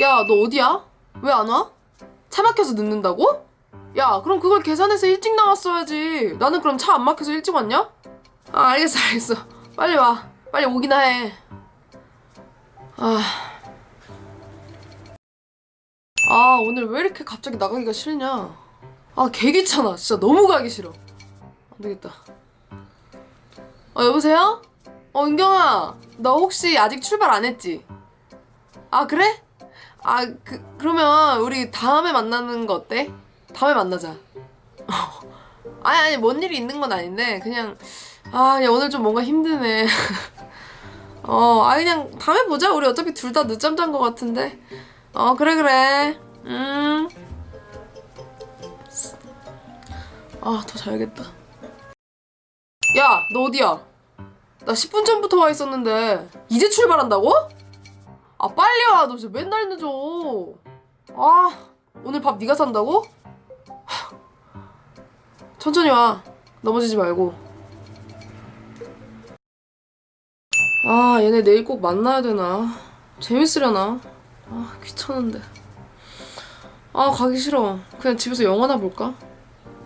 야, 너 어디야? 왜 안 와? 차 막혀서 늦는다고? 야, 그럼 그걸 계산해서 일찍 나왔어야지. 나는 그럼 차 안 막혀서 일찍 왔냐? 아, 알겠어, 알겠어. 빨리 와. 빨리 오기나 해. 아. 아, 오늘 왜 이렇게 갑자기 나가기가 싫냐? 아, 개 귀찮아. 진짜 너무 가기 싫어. 안 되겠다. 어, 여보세요? 어, 은경아. 너 혹시 아직 출발 안 했지? 아, 그래? 아, 그, 그러면 우리 다음에 만나는 거 어때? 다음에 만나자. 아니, 아니, 뭔 일이 있는 건 아닌데, 그냥, 아, 야, 오늘 좀 뭔가 힘드네. 어, 아, 그냥 다음에 보자. 우리 어차피 둘 다 늦잠 잔 거 같은데. 어, 그래, 그래. 음. 아, 더 자야겠다. 야, 너 어디야? 나 10분 전부터 와 있었는데, 이제 출발한다고? 아, 빨리 와. 너 진짜 맨날 늦어. 아, 오늘 밥 네가 산다고? 하, 천천히 와. 넘어지지 말고. 아, 얘네 내일 꼭 만나야 되나? 재밌으려나? 아, 귀찮은데. 아, 가기 싫어. 그냥 집에서 영화나 볼까?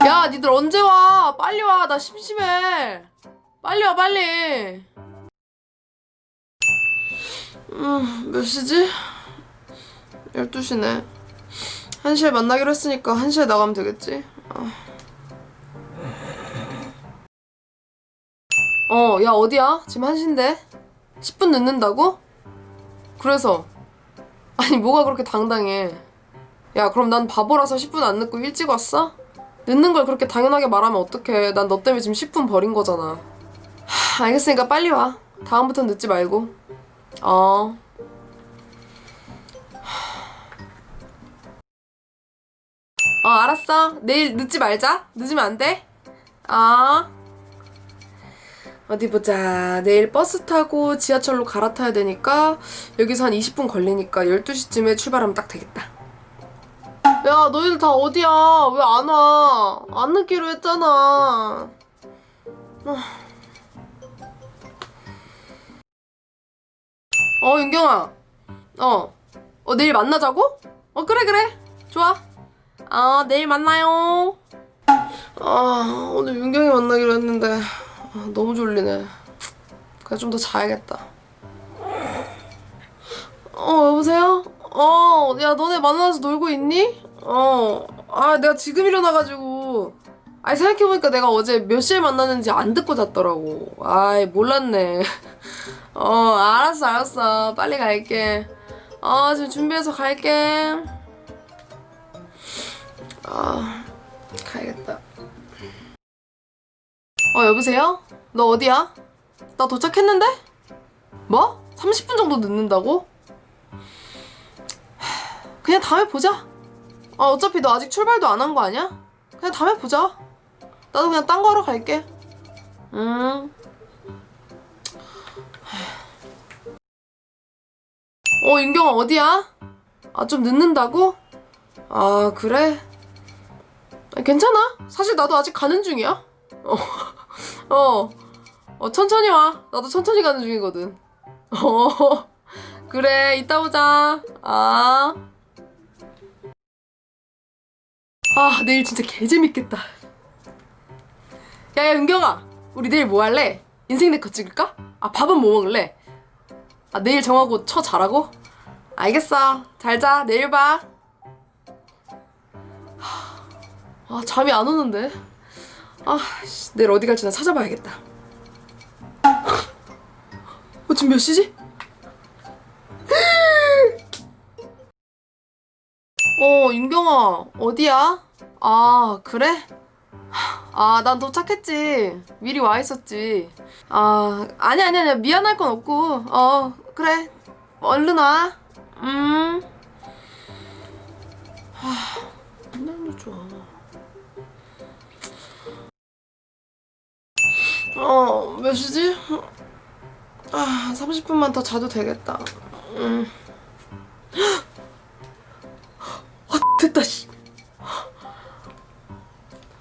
야, 니들 언제 와? 빨리 와. 나 심심해. 빨리 와, 빨리. 음, 몇 시지? 12시네. 1시에 만나기로 했으니까 1시에 나가면 되겠지? 아. 어, 야, 어디야? 지금 1시인데? 10분 늦는다고? 그래서. 아니, 뭐가 그렇게 당당해. 야, 그럼 난 바보라서 10분 안 늦고 일찍 왔어? 늦는 걸 그렇게 당연하게 말하면 어떡해. 난 너 때문에 지금 10분 버린 거잖아. 하, 알겠으니까 빨리 와. 다음부턴 늦지 말고. 어. 어, 알았어. 내일 늦지 말자. 늦으면 안 돼. 어. 어디 보자. 내일 버스 타고 지하철로 갈아타야 되니까 여기서 한 20분 걸리니까 12시쯤에 출발하면 딱 되겠다. 야, 너희들 다 어디야? 왜 안 와? 안 늦기로 했잖아. 어, 윤경아. 어. 어, 내일 만나자고? 어, 그래, 그래. 좋아. 어, 내일 만나요. 아, 오늘 윤경이 만나기로 했는데 아, 너무 졸리네. 그냥 좀 더 자야겠다. 어, 여보세요? 어, 야, 너네 만나서 놀고 있니? 어, 아, 내가 지금 일어나가지고. 아니, 생각해보니까 내가 어제 몇 시에 만났는지 안 듣고 잤더라고. 아이, 몰랐네. 어, 알았어, 알았어. 빨리 갈게. 어, 지금 준비해서 갈게. 아, 가야겠다. 어, 여보세요? 너 어디야? 나 도착했는데? 뭐? 30분 정도 늦는다고? 하, 그냥 다음에 보자. 아, 어차피 너 아직 출발도 안 한 거 아니야? 그냥 다음에 보자. 나도 그냥 딴 거 하러 갈게. 음. 어, 윤경아, 어디야? 아, 좀 늦는다고? 아, 그래? 아, 괜찮아. 사실 나도 아직 가는 중이야. 어, 어, 어, 천천히 와. 나도 천천히 가는 중이거든. 어, 그래, 이따 보자. 아. 아, 내일 진짜 개재밌겠다. 야, 야, 윤경아. 우리 내일 뭐 할래? 인생 네컷 찍을까? 아, 밥은 뭐 먹을래? 아, 내일 정하고 처 자라고? 알겠어. 잘 자. 내일 봐. 아, 잠이 안 오는데. 아, 씨, 내일 어디 갈지 나 찾아봐야겠다. 어, 지금 몇 시지? 어, 윤경아, 어디야? 아, 그래? 아, 난 도착했지. 미리 와 있었지. 아, 아니, 아니, 아니, 미안할 건 없고. 어, 그래. 얼른 와. 음. 하, 맨날 늦어. 어, 몇 시지? 아, 30분만 더 자도 되겠다. 음. 아, 됐다, 씨.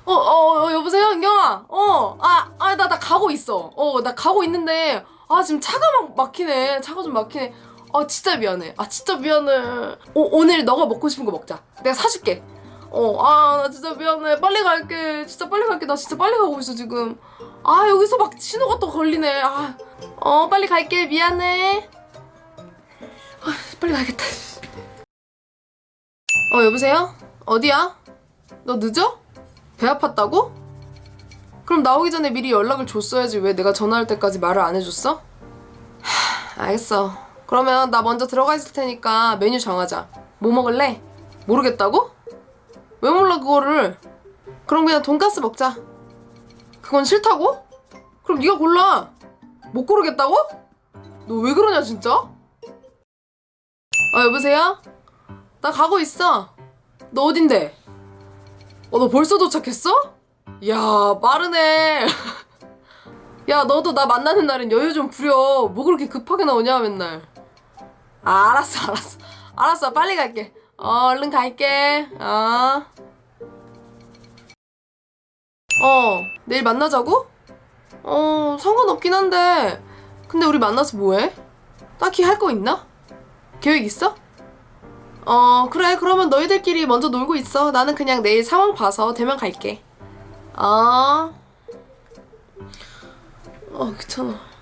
어, 어, 어, 여보세요, 은경아. 어, 아, 아, 나, 나 가고 있어. 어, 나 가고 있는데, 아, 지금 차가 막 막히네. 차가 좀 막히네. 아 진짜 미안해. 아 진짜 미안해. 오, 오늘 너가 먹고 싶은 거 먹자. 내가 사줄게. 어, 아, 나 진짜 미안해. 빨리 갈게. 진짜 빨리 갈게. 나 진짜 빨리 가고 있어, 지금. 아, 여기서 막 신호가 또 걸리네. 아, 어, 빨리 갈게. 미안해. 아, 빨리 가야겠다. 어, 여보세요? 어디야? 너 늦어? 배 아팠다고? 그럼 나오기 전에 미리 연락을 줬어야지 왜 내가 전화할 때까지 말을 안 해줬어? 하, 알겠어. 그러면 나 먼저 들어가 있을 테니까 메뉴 정하자. 뭐 먹을래? 모르겠다고? 왜 몰라 그거를? 그럼 그냥 돈가스 먹자. 그건 싫다고? 그럼 네가 골라. 못 고르겠다고? 너 왜 그러냐 진짜? 아 여보세요? 나 가고 있어. 너 어딘데? 어 너 벌써 도착했어? 야 빠르네. 야 너도 나 만나는 날엔 여유 좀 부려. 뭐 그렇게 급하게 나오냐 맨날. 아, 알았어 알았어 알았어 빨리 갈게. 어, 얼른 갈게. 어. 어, 내일 만나자고? 어, 상관없긴 한데. 근데 우리 만나서 뭐해? 딱히 할 거 있나? 계획 있어? 어, 그래. 그러면 너희들끼리 먼저 놀고 있어. 나는 그냥 내일 상황 봐서 되면 갈게. 어. 어, 귀찮아.